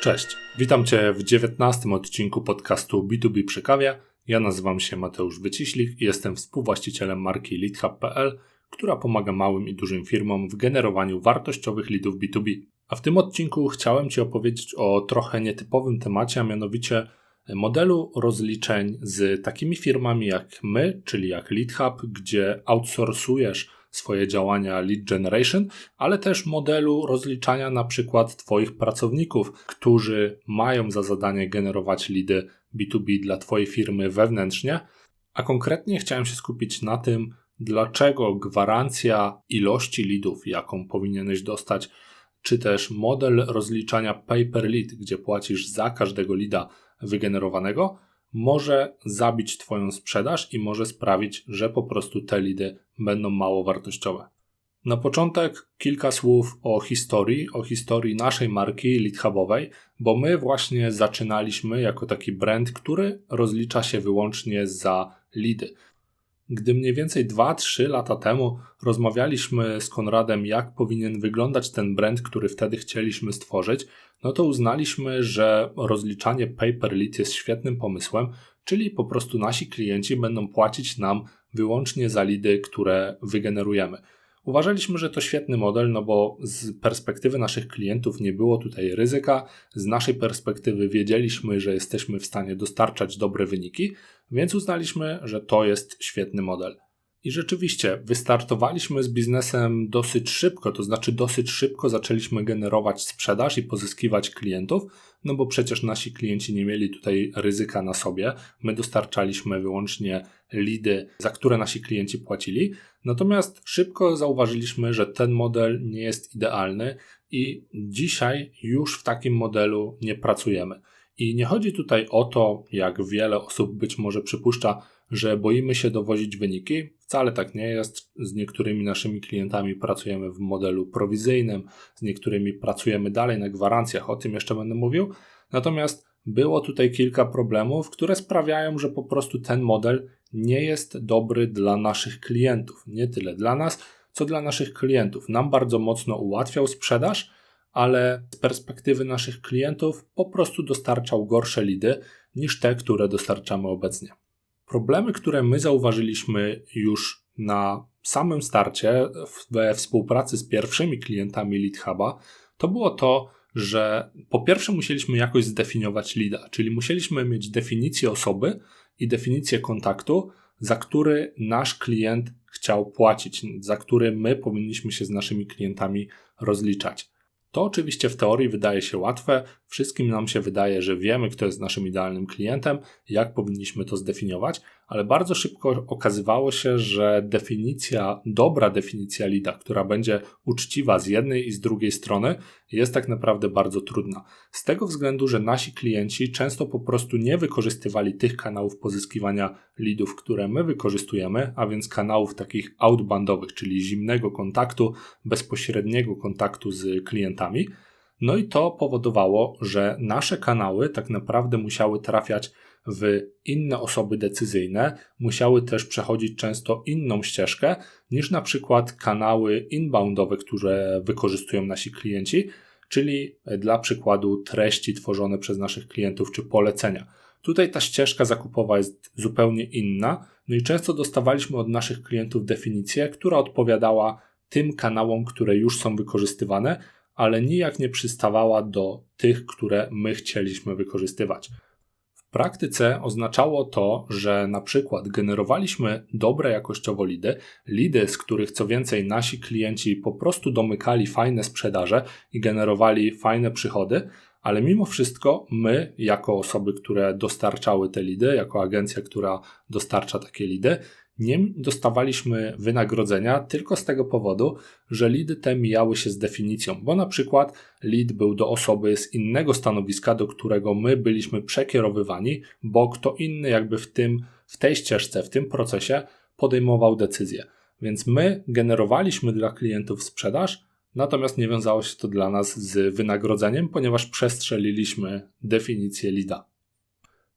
Cześć, witam Cię w 19 odcinku podcastu B2B przy kawie. Ja nazywam się Mateusz Wyciślik i jestem współwłaścicielem marki LeadHub.pl, która pomaga małym i dużym firmom w generowaniu wartościowych leadów B2B. A w tym odcinku chciałem Ci opowiedzieć o trochę nietypowym temacie, a mianowicie modelu rozliczeń z takimi firmami jak my, czyli jak LeadHub, gdzie outsourcujesz swoje działania lead generation, ale też modelu rozliczania na przykład Twoich pracowników, którzy mają za zadanie generować leady B2B dla Twojej firmy wewnętrznie. A konkretnie chciałem się skupić na tym, dlaczego gwarancja ilości leadów, jaką powinieneś dostać, czy też model rozliczania pay per lead, gdzie płacisz za każdego leada wygenerowanego, może zabić Twoją sprzedaż i może sprawić, że po prostu te lidy będą mało wartościowe. Na początek kilka słów o historii, o historii naszej marki Lead Hubowej, bo my właśnie zaczynaliśmy jako taki brand, który rozlicza się wyłącznie za lidy. Gdy mniej więcej 2-3 lata temu rozmawialiśmy z Konradem, jak powinien wyglądać ten brand, który wtedy chcieliśmy stworzyć, no to uznaliśmy, że rozliczanie pay per lead jest świetnym pomysłem, czyli po prostu nasi klienci będą płacić nam wyłącznie za lidy, które wygenerujemy. Uważaliśmy, że to świetny model, no bo z perspektywy naszych klientów nie było tutaj ryzyka, z naszej perspektywy wiedzieliśmy, że jesteśmy w stanie dostarczać dobre wyniki, więc uznaliśmy, że to jest świetny model. I rzeczywiście wystartowaliśmy z biznesem dosyć szybko, to znaczy dosyć szybko zaczęliśmy generować sprzedaż i pozyskiwać klientów, no bo przecież nasi klienci nie mieli tutaj ryzyka na sobie. My dostarczaliśmy wyłącznie lidy, za które nasi klienci płacili. Natomiast szybko zauważyliśmy, że ten model nie jest idealny i dzisiaj już w takim modelu nie pracujemy. I nie chodzi tutaj o to, jak wiele osób być może przypuszcza, że boimy się dowozić wyniki. Wcale tak nie jest. Z niektórymi naszymi klientami pracujemy w modelu prowizyjnym, z niektórymi pracujemy dalej na gwarancjach, o tym jeszcze będę mówił. Natomiast było tutaj kilka problemów, które sprawiają, że po prostu ten model nie jest dobry dla naszych klientów. Nie tyle dla nas, co dla naszych klientów. Nam bardzo mocno ułatwiał sprzedaż, ale z perspektywy naszych klientów po prostu dostarczał gorsze lidy niż te, które dostarczamy obecnie. Problemy, które my zauważyliśmy już na samym starcie we współpracy z pierwszymi klientami LeadHuba, to było to, że po pierwsze musieliśmy jakoś zdefiniować lida, czyli musieliśmy mieć definicję osoby i definicję kontaktu, za który nasz klient chciał płacić, za który my powinniśmy się z naszymi klientami rozliczać. To oczywiście w teorii wydaje się łatwe, wszystkim nam się wydaje, że wiemy, kto jest naszym idealnym klientem, jak powinniśmy to zdefiniować, ale bardzo szybko okazywało się, że definicja, dobra definicja lida, która będzie uczciwa z jednej i z drugiej strony, jest tak naprawdę bardzo trudna. Z tego względu, że nasi klienci często po prostu nie wykorzystywali tych kanałów pozyskiwania lidów, które my wykorzystujemy, a więc kanałów takich outboundowych, czyli zimnego kontaktu, bezpośredniego kontaktu z klientami. No i to powodowało, że nasze kanały tak naprawdę musiały trafiać w inne osoby decyzyjne, musiały też przechodzić często inną ścieżkę niż na przykład kanały inboundowe, które wykorzystują nasi klienci, czyli dla przykładu treści tworzone przez naszych klientów czy polecenia. Tutaj ta ścieżka zakupowa jest zupełnie inna, no i często dostawaliśmy od naszych klientów definicję, która odpowiadała tym kanałom, które już są wykorzystywane, ale nijak nie przystawała do tych, które my chcieliśmy wykorzystywać. W praktyce oznaczało to, że na przykład generowaliśmy dobre jakościowo lidy, lidy, z których co więcej nasi klienci po prostu domykali fajne sprzedaże i generowali fajne przychody, ale mimo wszystko my, jako osoby, które dostarczały te lidy, jako agencja, która dostarcza takie lidy, nie dostawaliśmy wynagrodzenia tylko z tego powodu, że lidy te mijały się z definicją, bo na przykład lead był do osoby z innego stanowiska, do którego my byliśmy przekierowywani, bo kto inny jakby w tym, w tej ścieżce, w tym procesie podejmował decyzję. Więc my generowaliśmy dla klientów sprzedaż, natomiast nie wiązało się to dla nas z wynagrodzeniem, ponieważ przestrzeliliśmy definicję lida.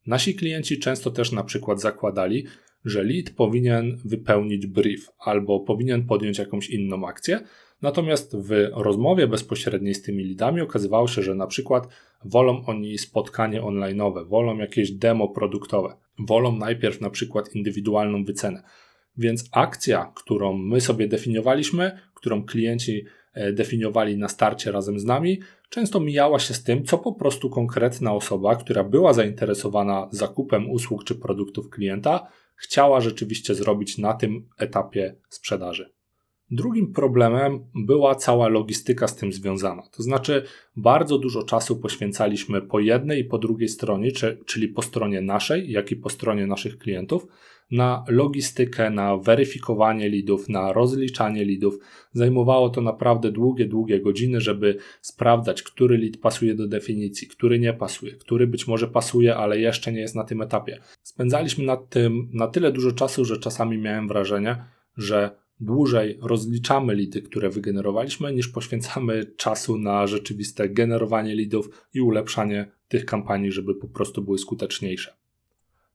Nasi klienci często też na przykład zakładali, że lead powinien wypełnić brief albo powinien podjąć jakąś inną akcję. Natomiast w rozmowie bezpośredniej z tymi lidami okazywało się, że na przykład wolą oni spotkanie online'owe, wolą jakieś demo produktowe, wolą najpierw na przykład indywidualną wycenę. Więc akcja, którą my sobie definiowaliśmy, którą klienci e, definiowali na starcie razem z nami, często mijała się z tym, co po prostu konkretna osoba, która była zainteresowana zakupem usług czy produktów klienta, chciała rzeczywiście zrobić na tym etapie sprzedaży. Drugim problemem była cała logistyka z tym związana. To znaczy, bardzo dużo czasu poświęcaliśmy po jednej i po drugiej stronie, czyli po stronie naszej, jak i po stronie naszych klientów, na logistykę, na weryfikowanie lidów, na rozliczanie lidów. Zajmowało to naprawdę długie, długie godziny, żeby sprawdzać, który lid pasuje do definicji, który nie pasuje, który być może pasuje, ale jeszcze nie jest na tym etapie. Spędzaliśmy nad tym na tyle dużo czasu, że czasami miałem wrażenie, że dłużej rozliczamy lidy, które wygenerowaliśmy, niż poświęcamy czasu na rzeczywiste generowanie lidów i ulepszanie tych kampanii, żeby po prostu były skuteczniejsze.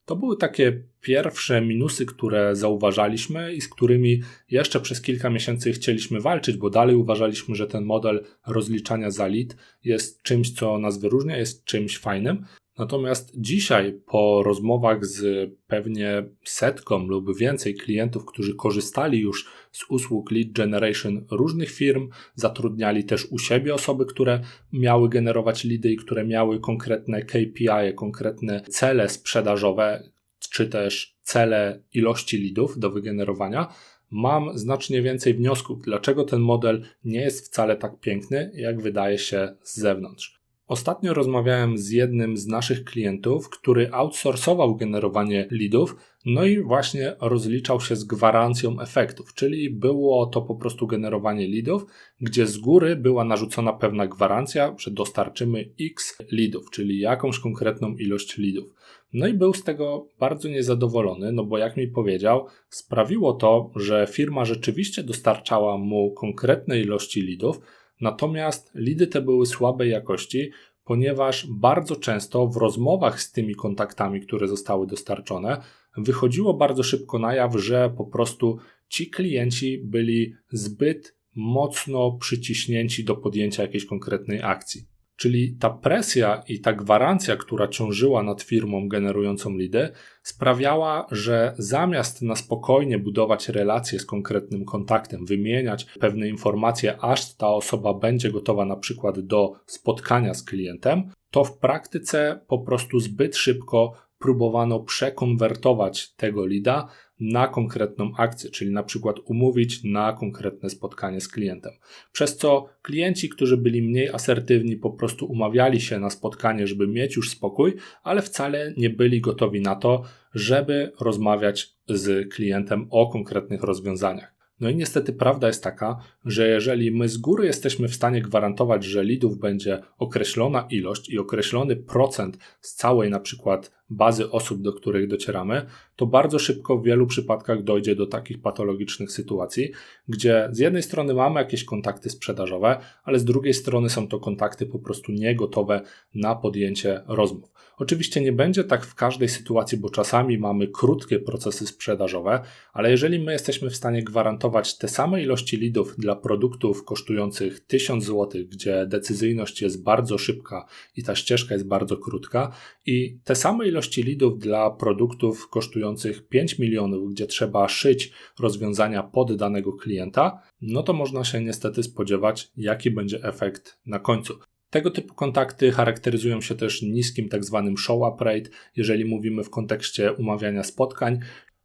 To były takie pierwsze minusy, które zauważaliśmy i z którymi jeszcze przez kilka miesięcy chcieliśmy walczyć, bo dalej uważaliśmy, że ten model rozliczania za lead jest czymś, co nas wyróżnia, jest czymś fajnym, Natomiast dzisiaj, po rozmowach z pewnie setką lub więcej klientów, którzy korzystali już z usług lead generation różnych firm, zatrudniali też u siebie osoby, które miały generować leady i które miały konkretne KPI, konkretne cele sprzedażowe, czy też cele ilości leadów do wygenerowania, mam znacznie więcej wniosków, dlaczego ten model nie jest wcale tak piękny, jak wydaje się z zewnątrz. Ostatnio rozmawiałem z jednym z naszych klientów, który outsourcował generowanie leadów, no i właśnie rozliczał się z gwarancją efektów, czyli było to po prostu generowanie leadów, gdzie z góry była narzucona pewna gwarancja, że dostarczymy x leadów, czyli jakąś konkretną ilość leadów. No i był z tego bardzo niezadowolony, no bo jak mi powiedział, sprawiło to, że firma rzeczywiście dostarczała mu konkretne ilości leadów, Natomiast lidy te były słabej jakości, ponieważ bardzo często w rozmowach z tymi kontaktami, które zostały dostarczone, wychodziło bardzo szybko na jaw, że po prostu ci klienci byli zbyt mocno przyciśnięci do podjęcia jakiejś konkretnej akcji. Czyli ta presja i ta gwarancja, która ciążyła nad firmą generującą lidy, sprawiała, że zamiast na spokojnie budować relacje z konkretnym kontaktem, wymieniać pewne informacje, aż ta osoba będzie gotowa na przykład do spotkania z klientem, to w praktyce po prostu zbyt szybko próbowano przekonwertować tego lida na konkretną akcję, czyli na przykład umówić na konkretne spotkanie z klientem. Przez co klienci, którzy byli mniej asertywni, po prostu umawiali się na spotkanie, żeby mieć już spokój, ale wcale nie byli gotowi na to, żeby rozmawiać z klientem o konkretnych rozwiązaniach. No i niestety prawda jest taka, że jeżeli my z góry jesteśmy w stanie gwarantować, że lidów będzie określona ilość i określony procent z całej na przykład bazy osób, do których docieramy, to bardzo szybko w wielu przypadkach dojdzie do takich patologicznych sytuacji, gdzie z jednej strony mamy jakieś kontakty sprzedażowe, ale z drugiej strony są to kontakty po prostu niegotowe na podjęcie rozmów. Oczywiście nie będzie tak w każdej sytuacji, bo czasami mamy krótkie procesy sprzedażowe, ale jeżeli my jesteśmy w stanie gwarantować te same ilości lidów dla produktów kosztujących 1000 zł, gdzie decyzyjność jest bardzo szybka i ta ścieżka jest bardzo krótka, i te same ilości lidów dla produktów kosztujących 5 milionów, gdzie trzeba szyć rozwiązania pod danego klienta, no to można się niestety spodziewać, jaki będzie efekt na końcu. Tego typu kontakty charakteryzują się też niskim tak zwanym show up rate, jeżeli mówimy w kontekście umawiania spotkań,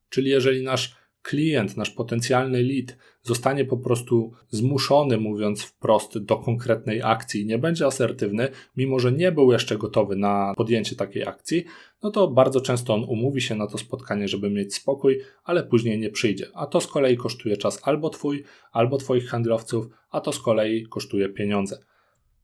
czyli jeżeli nasz klient, nasz potencjalny lead zostanie po prostu zmuszony, mówiąc wprost, do konkretnej akcji, nie będzie asertywny, mimo że nie był jeszcze gotowy na podjęcie takiej akcji, no to bardzo często on umówi się na to spotkanie, żeby mieć spokój, ale później nie przyjdzie. A to z kolei kosztuje czas albo twój, albo twoich handlowców, a to z kolei kosztuje pieniądze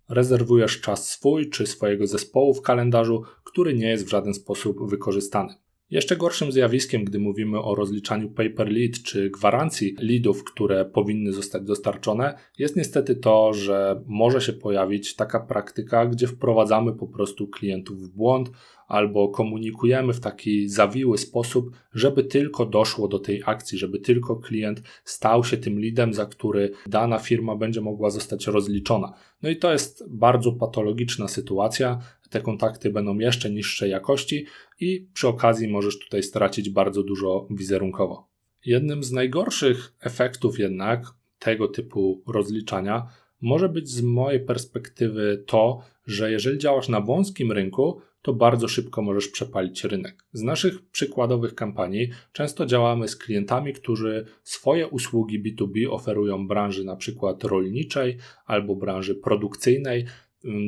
rezerwujesz czas swój czy swojego zespołu w kalendarzu, który nie jest w żaden sposób wykorzystany. Jeszcze gorszym zjawiskiem, gdy mówimy o rozliczaniu paper lead czy gwarancji leadów, które powinny zostać dostarczone, jest niestety to, że może się pojawić taka praktyka, gdzie wprowadzamy po prostu klientów w błąd, albo komunikujemy w taki zawiły sposób, żeby tylko doszło do tej akcji, żeby tylko klient stał się tym leadem, za który dana firma będzie mogła zostać rozliczona. No i to jest bardzo patologiczna sytuacja. Te kontakty będą jeszcze niższej jakości i przy okazji możesz tutaj stracić bardzo dużo wizerunkowo. Jednym z najgorszych efektów jednak tego typu rozliczania może być z mojej perspektywy to, że jeżeli działasz na wąskim rynku, to bardzo szybko możesz przepalić rynek. Z naszych przykładowych kampanii często działamy z klientami, którzy swoje usługi B2B oferują branży na przykład rolniczej albo branży produkcyjnej,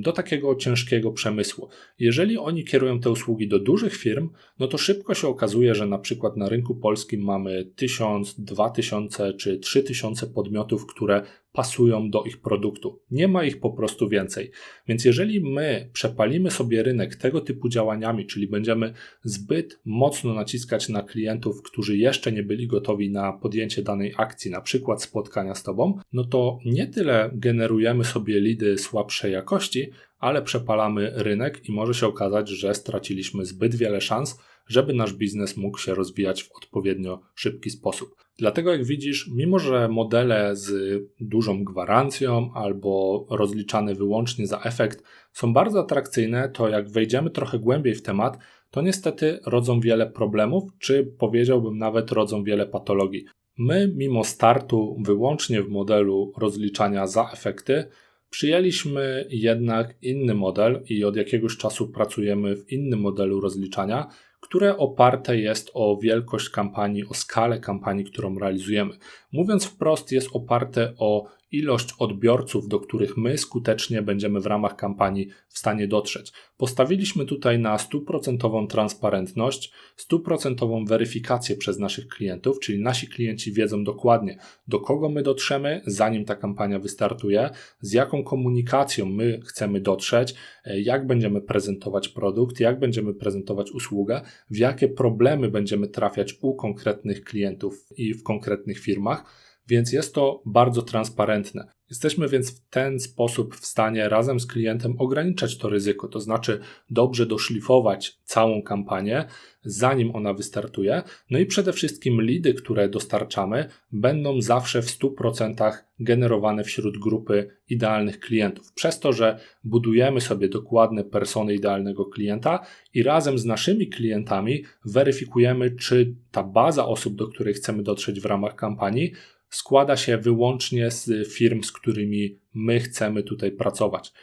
do takiego ciężkiego przemysłu. Jeżeli oni kierują te usługi do dużych firm, no to szybko się okazuje, że na przykład na rynku polskim mamy 1000, 2000 czy 3000 podmiotów, które pasują do ich produktu. Nie ma ich po prostu więcej. Więc jeżeli my przepalimy sobie rynek tego typu działaniami, czyli będziemy zbyt mocno naciskać na klientów, którzy jeszcze nie byli gotowi na podjęcie danej akcji, na przykład spotkania z Tobą, no to nie tyle generujemy sobie lidy słabszej jakości, ale przepalamy rynek i może się okazać, że straciliśmy zbyt wiele szans, żeby nasz biznes mógł się rozwijać w odpowiednio szybki sposób. Dlatego, jak widzisz, mimo że modele z dużą gwarancją albo rozliczane wyłącznie za efekt są bardzo atrakcyjne, to jak wejdziemy trochę głębiej w temat, to niestety rodzą wiele problemów, czy powiedziałbym nawet rodzą wiele patologii. My, mimo startu wyłącznie w modelu rozliczania za efekty, przyjęliśmy jednak inny model i od jakiegoś czasu pracujemy w innym modelu rozliczania, które oparte jest o wielkość kampanii, o skalę kampanii, którą realizujemy. Mówiąc wprost, jest oparte o ilość odbiorców, do których my skutecznie będziemy w ramach kampanii w stanie dotrzeć. Postawiliśmy tutaj na stuprocentową transparentność, stuprocentową weryfikację przez naszych klientów, czyli nasi klienci wiedzą dokładnie, do kogo my dotrzemy, zanim ta kampania wystartuje, z jaką komunikacją my chcemy dotrzeć, jak będziemy prezentować produkt, jak będziemy prezentować usługę, w jakie problemy będziemy trafiać u konkretnych klientów i w konkretnych firmach więc jest to bardzo transparentne. Jesteśmy więc w ten sposób w stanie razem z klientem ograniczać to ryzyko, to znaczy dobrze doszlifować całą kampanię, zanim ona wystartuje. No i przede wszystkim lidy, które dostarczamy, będą zawsze w 100% generowane wśród grupy idealnych klientów. Przez to, że budujemy sobie dokładne persony idealnego klienta i razem z naszymi klientami weryfikujemy, czy ta baza osób, do której chcemy dotrzeć w ramach kampanii, składa się wyłącznie z firm, z którymi my chcemy tutaj pracować.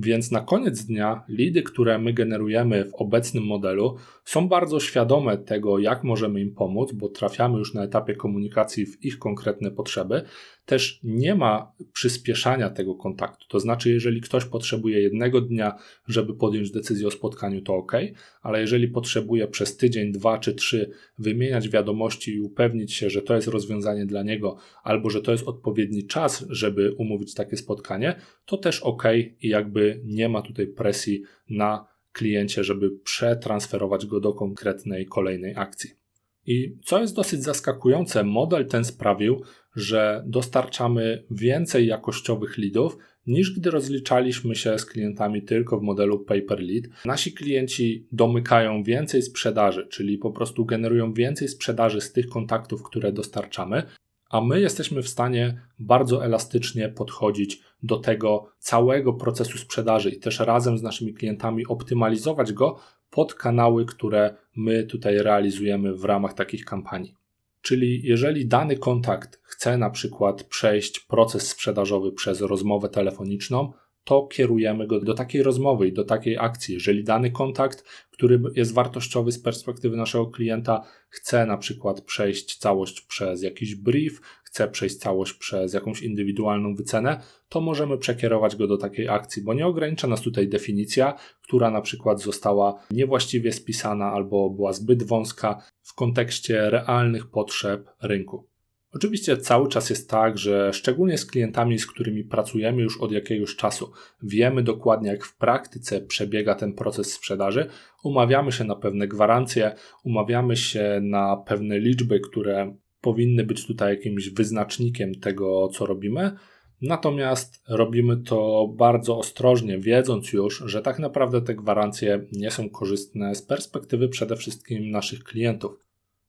Więc na koniec dnia lidy, które my generujemy w obecnym modelu, są bardzo świadome tego, jak możemy im pomóc, bo trafiamy już na etapie komunikacji w ich konkretne potrzeby. Też nie ma przyspieszania tego kontaktu. To znaczy, jeżeli ktoś potrzebuje jednego dnia, żeby podjąć decyzję o spotkaniu, to ok, ale jeżeli potrzebuje przez tydzień, dwa czy trzy wymieniać wiadomości i upewnić się, że to jest rozwiązanie dla niego, albo że to jest odpowiedni czas, żeby umówić takie spotkanie, to też ok i jakby nie ma tutaj presji na kliencie, żeby przetransferować go do konkretnej kolejnej akcji. I co jest dosyć zaskakujące, model ten sprawił, że dostarczamy więcej jakościowych leadów niż gdy rozliczaliśmy się z klientami tylko w modelu pay per lead. Nasi klienci domykają więcej sprzedaży, czyli po prostu generują więcej sprzedaży z tych kontaktów, które dostarczamy, a my jesteśmy w stanie bardzo elastycznie podchodzić do tego całego procesu sprzedaży i też razem z naszymi klientami optymalizować go pod kanały, które my tutaj realizujemy w ramach takich kampanii. Czyli jeżeli dany kontakt chce na przykład przejść proces sprzedażowy przez rozmowę telefoniczną, to kierujemy go do takiej rozmowy i do takiej akcji. Jeżeli dany kontakt, który jest wartościowy z perspektywy naszego klienta, chce na przykład przejść całość przez jakiś brief, chce przejść całość przez jakąś indywidualną wycenę, to możemy przekierować go do takiej akcji, bo nie ogranicza nas tutaj definicja, która na przykład została niewłaściwie spisana albo była zbyt wąska w kontekście realnych potrzeb rynku. Oczywiście cały czas jest tak, że szczególnie z klientami, z którymi pracujemy już od jakiegoś czasu, wiemy dokładnie, jak w praktyce przebiega ten proces sprzedaży, umawiamy się na pewne gwarancje, umawiamy się na pewne liczby, które powinny być tutaj jakimś wyznacznikiem tego, co robimy. Natomiast robimy to bardzo ostrożnie, wiedząc już, że tak naprawdę te gwarancje nie są korzystne z perspektywy przede wszystkim naszych klientów.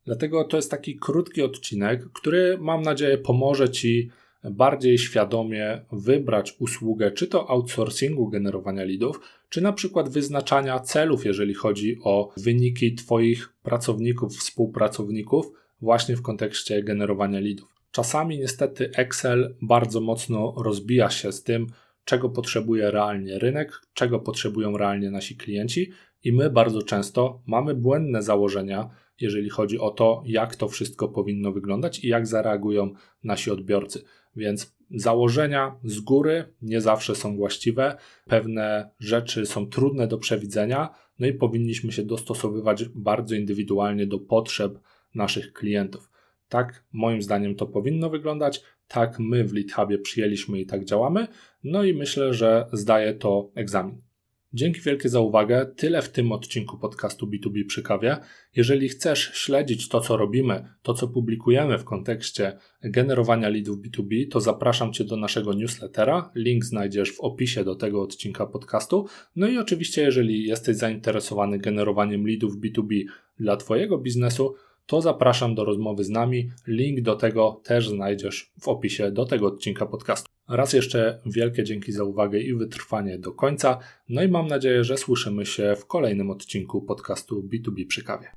Dlatego to jest taki krótki odcinek, który mam nadzieję pomoże Ci bardziej świadomie wybrać usługę czy to outsourcingu generowania leadów, czy na przykład wyznaczania celów, jeżeli chodzi o wyniki Twoich pracowników, współpracowników, właśnie w kontekście generowania leadów. Czasami niestety Excel bardzo mocno rozbija się z tym, czego potrzebuje realnie rynek, czego potrzebują realnie nasi klienci, i my bardzo często mamy błędne założenia, jeżeli chodzi o to, jak to wszystko powinno wyglądać i jak zareagują nasi odbiorcy. Więc założenia z góry nie zawsze są właściwe, pewne rzeczy są trudne do przewidzenia, no i powinniśmy się dostosowywać bardzo indywidualnie do potrzeb naszych klientów. Tak, moim zdaniem to powinno wyglądać. Tak, my w LeadHubie przyjęliśmy i tak działamy. No i myślę, że zdaje to egzamin. Dzięki wielkie za uwagę. Tyle w tym odcinku podcastu B2B przy kawie. Jeżeli chcesz śledzić to, co robimy, to, co publikujemy w kontekście generowania leadów B2B, to zapraszam Cię do naszego newslettera. Link znajdziesz w opisie do tego odcinka podcastu. No i oczywiście, jeżeli jesteś zainteresowany generowaniem leadów B2B dla Twojego biznesu, to zapraszam do rozmowy z nami. Link do tego też znajdziesz w opisie do tego odcinka podcastu. Raz jeszcze wielkie dzięki za uwagę i wytrwanie do końca. No i mam nadzieję, że słyszymy się w kolejnym odcinku podcastu B2B przy kawie.